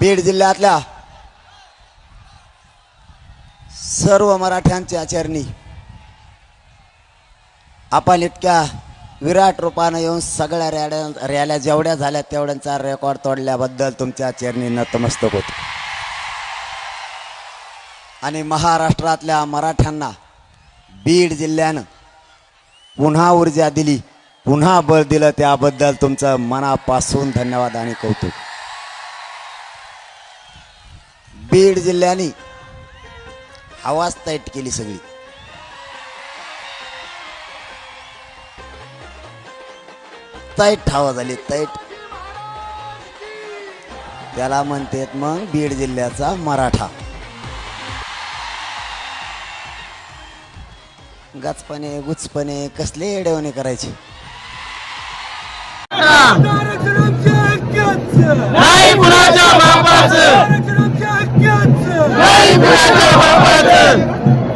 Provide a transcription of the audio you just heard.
बीड जिल्ह्यातल्या सर्व मराठ्यांच्या चरणी आपण इतक्या विराट रूपानं येऊन सगळ्या रॅड्या रॅल्या जेवढ्या झाल्या तेवढ्यांचा रेकॉर्ड तोडल्याबद्दल तुमच्या चरणी नतमस्तक होतो. आणि महाराष्ट्रातल्या मराठ्यांना बीड जिल्ह्यानं पुन्हा ऊर्जा दिली पुन्हा बळ दिलं त्याबद्दल तुमचं मनापासून धन्यवाद आणि कौतुक. बीड जिल्ह्याने आवाज तैट केली सगळी. तैट हवा झाली तैट. त्याला म्हणतात मग बीड जिल्ह्याचा मराठा. गचपणे गुचपणे कसले एडवणे करायचे? 快乐的好孩子